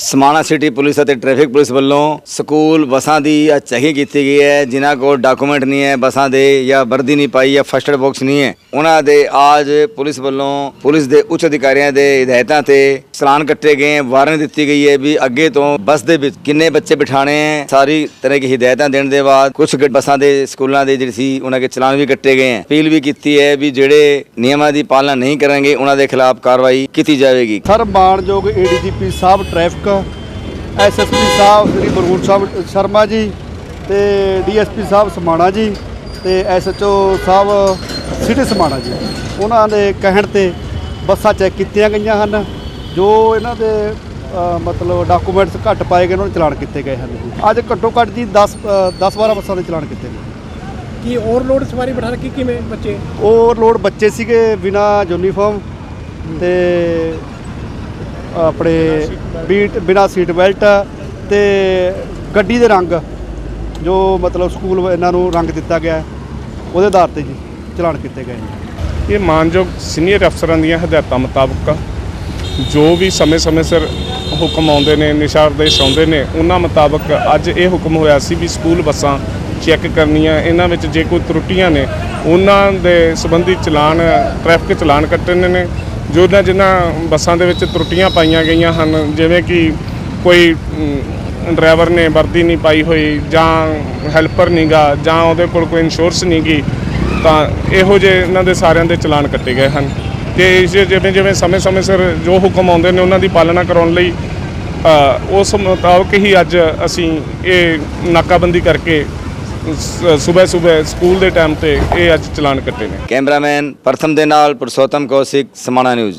Samana city police ਅਤੇ traffic police ਵੱਲੋਂ school ਬੱਸਾਂ ਦੀ ਚੈਕਿੰਗ ਕੀਤੀ ਗਈ ਹੈ, ਜਿਨ੍ਹਾਂ ਕੋਲ ਡਾਕੂਮੈਂਟ ਨਹੀਂ ਹੈ, ਬੱਸਾਂ ਦੇ ਜਾਂ ਵਰਦੀ ਨਹੀਂ ਪਾਈ ਜਾਂ ਫਸਟ ਬਾਕਸ ਨਹੀਂ ਹੈ। ਉਹਨਾਂ ਦੇ ਅੱਜ ਪੁਲਿਸ ਵੱਲੋਂ ਪੁਲਿਸ ਦੇ ਉੱਚ ਅਧਿਕਾਰੀਆਂ ਦੇ ਹਦਾਇਤਾਂ ਤੇ ਚਲਾਨ ਕੱਟੇ ਗਏ ਹੈ ਦਿੱਤੀ ਗਈ ਹੈ ਵੀ ਅੱਗੇ ਤੋਂ ਬੱਸ ਦੇ ਵਿੱਚ ਕਿੰਨੇ ਬੱਚੇ ਬਿਠਾਣੇ ਹੈ, ਸਾਰੀ ਤਰ੍ਹਾਂ ਦੀ ਹਦਾਇਤਾਂ ਦੇਣ ਦੇ ਬਾਅਦ ਕੁਝ ਬੱਸਾਂ ਦੇ ਸਕੂਲਾਂ ਦੇ ਜਿਹੜੇ ਸੀ, ਉਹਨਾਂ ਦੇ ਚਲਾਨ ਵੀ ਕੱਟੇ ਗਏ ਹੈ। ਅਪੀਲ ਵੀ ਕੀਤੀ ਹੈ ਵੀ ਜਿਹੜੇ ਨਿਯਮਾਂ ਦੀ ਪਾਲਣਾ ਨਹੀਂ ਕਰਨਗੇ ਉਹਨਾਂ ਦੇ ਖਿਲਾਫ ਕਾਰਵਾਈ ਕੀਤੀ ਜਾਵੇਗੀ। ਸਰ ਮਾਣਯੋਗ ADGP sahib, traffic SSP sahib Shri Barur sahib Sharma ji ਤੇ ਡੀਐਸਪੀ ਸਾਹਿਬ ਸਮਾਣਾ ਜੀ ਤੇ ਐਸਐਚਓ ਸਾਹਿਬ ਸਿਟੀ ਸਮਾਣਾ ਜੀ। ਉਹਨਾਂ ਦੇ ਕਹਿਣ ਤੇ ਬੱਸਾਂ ਚੈੱਕ ਕੀਤੀਆਂ ਗਈਆਂ ਹਨ। ਜੋ ਇਹਨਾਂ ਦੇ ਮਤਲਬ ਡਾਕੂਮੈਂਟਸ ਘੱਟ ਪਾਏ ਗਏ ਉਹਨਾਂ ਨੂੰ ਚਲਾਨ ਕੀਤੇ ਗਏ ਹਨ। ਅੱਜ ਘੱਟੋ ਘੱਟ ਜੀ 10 10 12 ਬੱਸਾਂ ਦੇ ਚਲਾਨ ਕੀਤੇ ਗਏ। ਕੀ ਓਵਰਲੋਡ ਸਵਾਰੀ ਬਿਠਾ ਰੱਖੀ ਕਿਵੇਂ ਬੱਚੇ? ਓਵਰਲੋਡ ਬੱਚੇ ਸੀਗੇ ਬਿਨਾ ਯੂਨੀਫਾਰਮ ਤੇ ਆਪਣੇ ਬੀਟ ਬਿਨਾ ਸੀਟ ਬੈਲਟ ਤੇ ਗੱਡੀ ਦੇ ਰੰਗ ਜੋ ਮਤਲਬ ਸਕੂਲ ਇਹਨਾਂ ਨੂੰ ਰੰਗ ਦਿੱਤਾ ਗਿਆ ਉਹਦੇ ਆਧਾਰ ਤੇ ਜੀ ਚਲਾਨ ਕੀਤੇ ਗਏ ਨੇ। ਇਹ ਮਾਨਯੋਗ ਸੀਨੀਅਰ ਅਫਸਰਾਂ ਦੀਆਂ ਹਦਾਇਤਾਂ ਮੁਤਾਬਕ ਜੋ ਵੀ ਸਮੇਂ-ਸਮੇਂ ਸਿਰ ਹੁਕਮ ਆਉਂਦੇ ਨੇ ਨਿਸ਼ਾਨਦੇਸ਼ ਆਉਂਦੇ ਨੇ, ਉਹਨਾਂ ਮੁਤਾਬਕ ਅੱਜ ਇਹ ਹੁਕਮ ਹੋਇਆ ਸੀ ਵੀ ਸਕੂਲ ਬੱਸਾਂ ਚੈੱਕ ਕਰਨੀਆਂ, ਇਹਨਾਂ ਵਿੱਚ ਜੇ ਕੋਈ ਤਰੁੱਟੀਆਂ ਨੇ, ਉਹਨਾਂ ਦੇ ਸੰਬੰਧੀ ਚਲਾਨ, ਟ੍ਰੈਫਿਕ ਚਲਾਨ ਕੱਟਣੇ ਨੇ। ਜੋ ਨਾ ਜਿਨ੍ਹਾਂ ਬੱਸਾਂ ਦੇ ਵਿੱਚ ਤਰੁੱਟੀਆਂ ਪਾਈਆਂ ਗਈਆਂ ਹਨ, ਜਿਵੇਂ ਕਿ ਕੋਈ ਡਰਾਈਵਰ ਨੇ ਵਰਦੀ ਨਹੀਂ ਪਾਈ ਹੋਈ ਜਾਂ ਹੈਲਪਰ ਨਹੀਂਗਾ ਜਾਂ ਉਹਦੇ ਕੋਲ ਕੋਈ ਇੰਸ਼ੋਰੈਂਸ ਨਹੀਂਗੀ ਤਾਂ ਇਹੋ ਜਿਹੇ ਇਹਨਾਂ ਦੇ ਸਾਰਿਆਂ ਦੇ ਚਲਾਨ ਕੱਟੇ ਗਏ ਹਨ। ਤੇ ਇਸ ਜਿਵੇਂ ਜਿਵੇਂ ਸਮੇਂ-ਸਮੇਂ ਸਿਰ ਜੋ ਹੁਕਮ ਆਉਂਦੇ ਨੇ ਉਹਨਾਂ ਦੀ ਪਾਲਣਾ ਕਰਾਉਣ ਲਈ ਉਸ ਮੁਤਾਬਕ ਹੀ ਅੱਜ ਅਸੀਂ ਇਹ ਨਾਕਾਬੰਦੀ ਕਰਕੇ ਸਵੇਰ ਸਵੇਰ ਸਕੂਲ ਦੇ ਟਾਈਮ ਤੇ ਇਹ ਅੱਜ ਚਲਾਨ ਕੱਟੇ ਨੇ। ਕੈਮਰਾਮੈਨ ਪ੍ਰਥਮ ਦੇ ਨਾਲ ਪੁਰਸ਼ੋਤਮ ਕੌਸ਼ਿਕ ਸਮਾਣਾ ਨਿਊਜ਼